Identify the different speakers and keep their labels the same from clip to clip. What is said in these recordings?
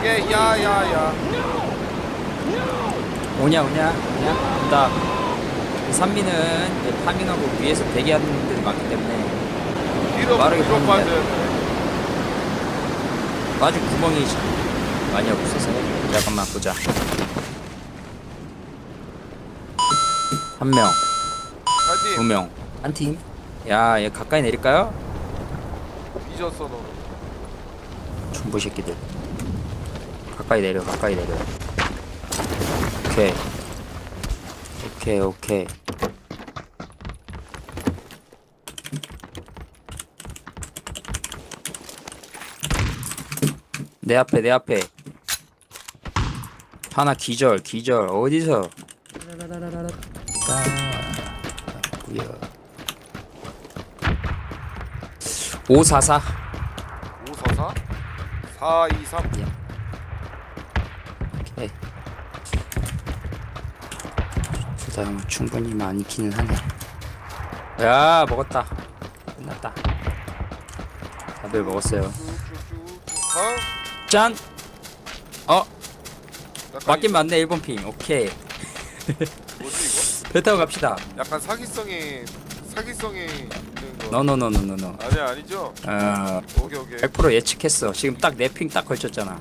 Speaker 1: 오케이 야야야.
Speaker 2: 오냐 오냐 오냐? 온다 산미는 이제 파밍하고 위에서 대기하는 분들이 많기 때문에
Speaker 1: 뒤로
Speaker 2: 빠르게
Speaker 1: 뒤로
Speaker 2: 보면
Speaker 1: 빠져요.
Speaker 2: 아주 구멍이 많이 없어서 잠깐만 보자. 한 명, 두
Speaker 1: 파이팅.
Speaker 2: 명, 한 팀. 야, 얘 가까이 내릴까요?
Speaker 1: 잊었어 너
Speaker 2: 중부 새끼들. 가까이 내려, 가까이 내려. 오케이. 오케이, 오케이. 내 앞에, 내 앞에. 하나 기절, 기절. 어디서? 544.
Speaker 1: 544 423
Speaker 2: 둘다 형 충분히 많기는 하네. 야 먹었다. 끝났다. 다들 먹었어요.
Speaker 1: 다음
Speaker 2: 짠. 어
Speaker 1: 약간
Speaker 2: 맞긴 맞네 일본 핑. 오케이.
Speaker 1: 이- 뭐지
Speaker 2: 배 타고 갑시다.
Speaker 1: 이거? 약간 사기성이 사기성이 있는 거
Speaker 2: 노노노노노노.
Speaker 1: 아니 아니죠?
Speaker 2: 어
Speaker 1: 오케이 오케이
Speaker 2: 100% 예측했어. 지금 딱 내 핑 딱 걸쳤잖아. 어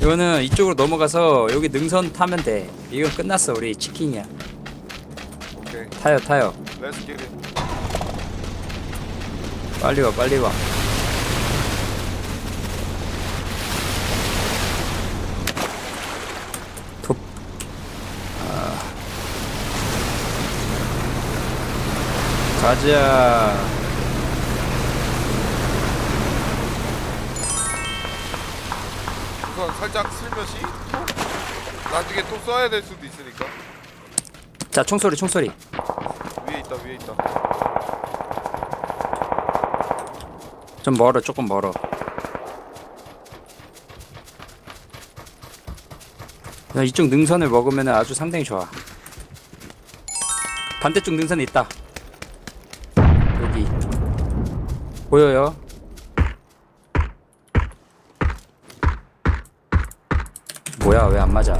Speaker 2: 이거는 이쪽으로 넘어가서 여기 능선 타면 돼. 이건 끝났어 우리 치킨이야.
Speaker 1: 오케이
Speaker 2: 타요 타요.
Speaker 1: 렛츠 기릿
Speaker 2: 빨리 와 빨리 와. 톱. 아. 가자.
Speaker 1: 우선 살짝 슬며시 나중에 또 써야 될 수도 있으니까
Speaker 2: 자 총소리 총소리.
Speaker 1: 위에 있다 위에 있다
Speaker 2: 좀 멀어 조금 멀어. 야, 이쪽 능선을 먹으면 아주 상당히 좋아. 반대쪽 능선에 있다. 여기 보여요? 뭐야 왜 안 맞아?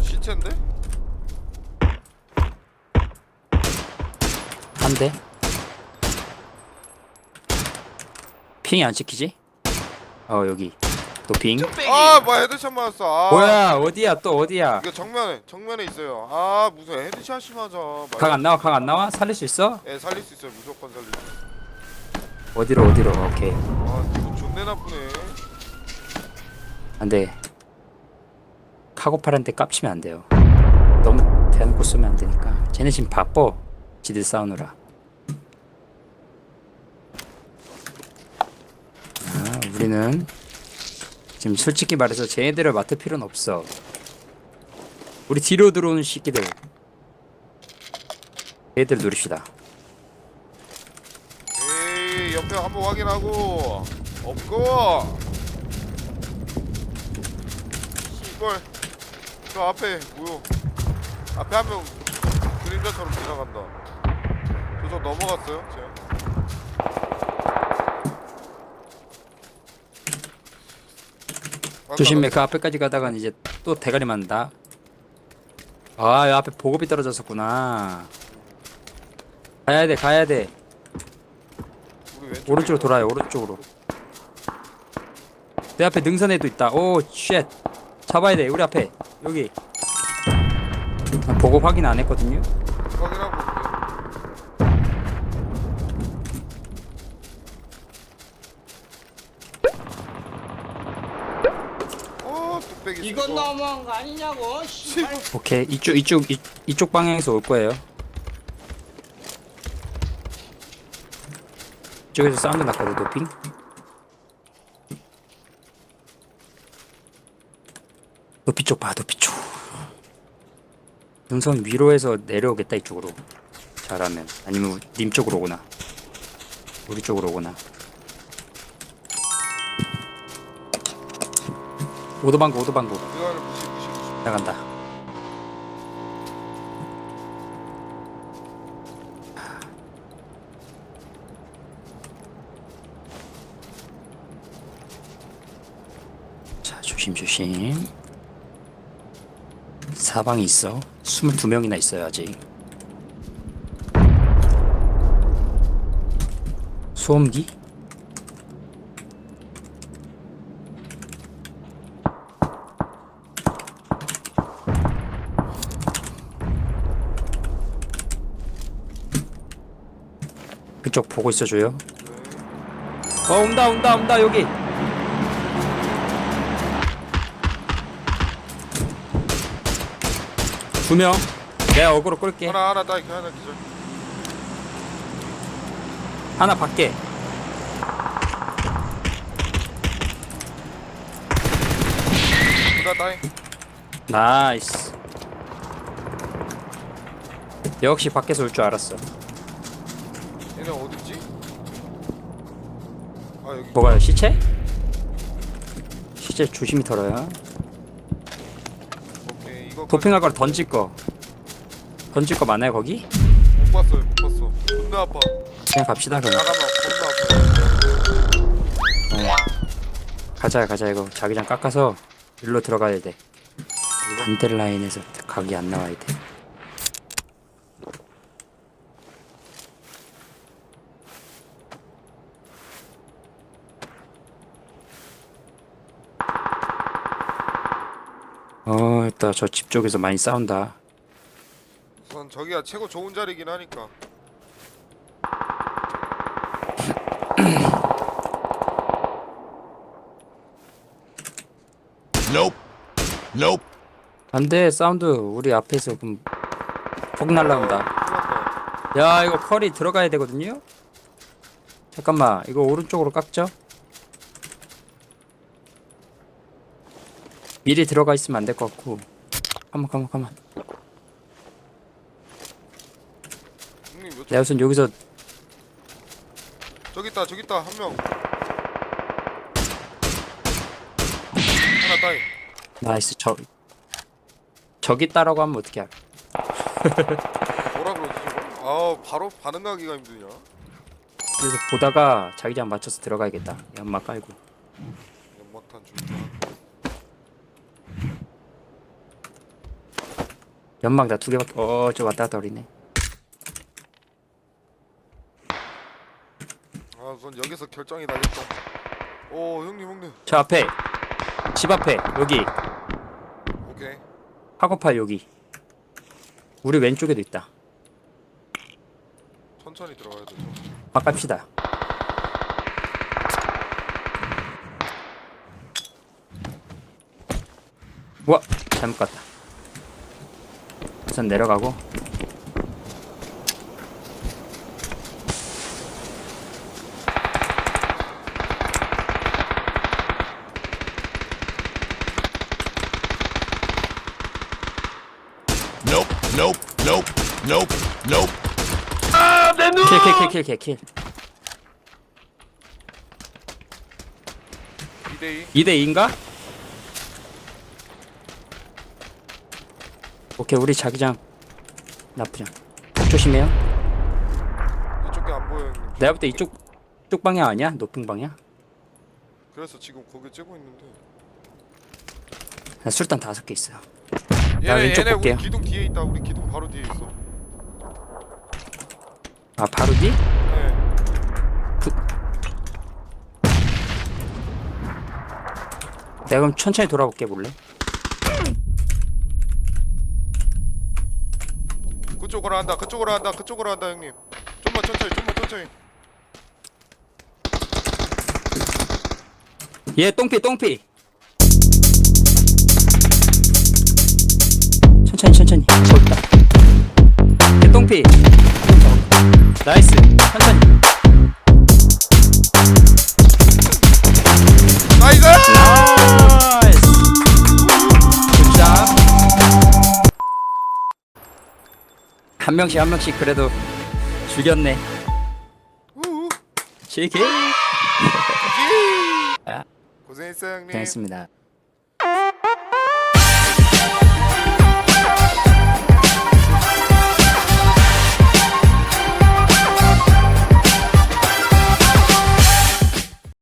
Speaker 1: 시체인데?
Speaker 2: 한 대? 핑이 안 찍히지? 어 여기 또 핑.
Speaker 1: 아 뭐야 헤드샷 맞았어 아
Speaker 2: 뭐야 어디야 또 어디야?
Speaker 1: 이거 정면에 정면에 있어요 아 무슨 헤드샷이 맞아
Speaker 2: 각 안 나와 각 안 나와? 살릴 수 있어?
Speaker 1: 예 살릴 수 있어요 무조건 살릴 수 있어요
Speaker 2: 어디로 어디로 오케이
Speaker 1: 아 이거 존내 나쁘네
Speaker 2: 안돼 카고팔한테 깝치면 안 돼요. 너무 대놓고 쏘면 안 되니까. 쟤네 지금 바빠. 지들 싸우느라. 아 우리는 지금 솔직히 말해서 쟤네들을 맡을 필요는 없어. 우리 뒤로 들어오는 새끼들. 얘들 누립시다.
Speaker 1: 에이 옆에 한번 확인하고. 없고. 씨발 저 앞에 뭐요? 앞에 한 명 그림자처럼 지나간다. 저저 넘어갔어요? 제가? 아까
Speaker 2: 조심해. 그 앞에까지 가다가 이제 또 대가리 맞는다. 아여 앞에 보급이 떨어졌었구나. 가야 돼 가야 돼.
Speaker 1: 우리
Speaker 2: 오른쪽으로. 돌아요 오른쪽으로. 내 앞에 능선에도 있다. 오쉣 잡아야 돼 우리 앞에. 여기. 아, 보급 확인 안 했거든요.
Speaker 1: 확인하고 올게요. 어, 뚝배기
Speaker 3: 이건. 너무한 거 아니냐고 씨발.
Speaker 2: 오케이. 이쪽 이쪽 이, 이쪽 방향에서 올 거예요. 이쪽에서 사운드 났거든 도핑 높이 쪽 봐, 높이 쪽. 능선 위로 해서 내려오겠다 이쪽으로. 잘하면 아니면 님 쪽으로 오거나 우리 쪽으로 오거나. 오도방구, 오도방구. 나간다. 자, 조심조심. 사방이 있어. 22명이나 있어요 아직. 소음기? 그쪽 보고 있어줘요. 어 온다 온다 온다 여기. 두 명. 내가 어그로 끌게.
Speaker 1: 하나 하나 따이 하나 기절
Speaker 2: 하나 밖에.
Speaker 1: 둘다 따이
Speaker 2: 나이스. 역시 밖에서 올 줄 알았어.
Speaker 1: 얘네 어딨지? 아 여기
Speaker 2: 뭐가요? 시체? 시체 조심히 털어요. 도핑할 걸 던질 거. 던질 거 많아요 거기?
Speaker 1: 못 봤어요 못 봤어 존나 아파
Speaker 2: 그냥 갑시다 그럼.
Speaker 1: 잠깐만 존나 아파
Speaker 2: 가자 가자 이거 자기장 깎아서 일로 들어가야 돼. 반대 라인에서 각이 안 나와야 돼. 어, 일단 저집 쪽에서 많이 싸운다.
Speaker 1: 우선 저기가 최고 좋은 자리긴 하니까
Speaker 4: Nope. Nope.
Speaker 2: 안돼 사운드 우리 앞에서 그럼 폭 날라온다.
Speaker 1: 어,
Speaker 2: 야 이거 컬이 들어가야 되거든요. 잠깐만 이거 오른쪽으로 깎죠. 미리 들어가 있으면 안 될 것 같고. 가만 가만 가만.
Speaker 1: 형님 몇
Speaker 2: 내가 우선 여기서
Speaker 1: 저기 있다 저기 있다 한 명 하나 따이
Speaker 2: 나이스 저 저기 따라고 하면 어떻게 알아?
Speaker 1: 뭐라 그러지 저거? 아 바로 반응하기가 힘드냐
Speaker 2: 그래서 보다가 자기장 맞춰서 들어가야겠다. 연막 깔고.
Speaker 1: 연막탄 줄까
Speaker 2: 연막 나 두 개밖에. 어저 왔다 갔다 거리네.
Speaker 1: 아 우선 여기서 결정이 나겠다 오 형님 형님
Speaker 2: 저 앞에 집 앞에 여기
Speaker 1: 오케이
Speaker 2: 학업파 여기. 우리 왼쪽에도 있다.
Speaker 1: 천천히 들어가야 돼 천천히.
Speaker 2: 바깝시다. 와 잘못 갔다. 우선 내려가고
Speaker 4: Nope. Nope. Nope. Nope. Nope.
Speaker 2: 킬킬 킬 킬 킬 킬.
Speaker 1: 2대2
Speaker 2: 2대 2인가? 오케이 우리 자기장 나쁘지 않. 조심해요.
Speaker 1: 이쪽에 안 보여 형님
Speaker 2: 내가 볼 때 이쪽 쪽 방향 아니야? 높은 방향?
Speaker 1: 그래서 지금 거기 째고 있는데
Speaker 2: 나 술단 다섯 개 있어요.
Speaker 1: 얘네
Speaker 2: 왼쪽
Speaker 1: 얘네
Speaker 2: 볼게요.
Speaker 1: 우리 기둥 뒤에 있다 우리 기둥 바로 뒤에 있어
Speaker 2: 아 바로 뒤?
Speaker 1: 네
Speaker 2: 내가 그럼 천천히 돌아볼게 볼래?
Speaker 1: 그쪽으로 한다 그쪽으로 한다 그쪽으로 한다 형님 좀만 천천히 좀만 천천히
Speaker 2: 얘 똥피 똥피. 천천히 천천히. 있다. 얘 똥피. 나이스. 한 명씩 한 명씩 그래도 죽였네. 치킨.
Speaker 1: 고생했어요 형님
Speaker 2: 고생했습니다.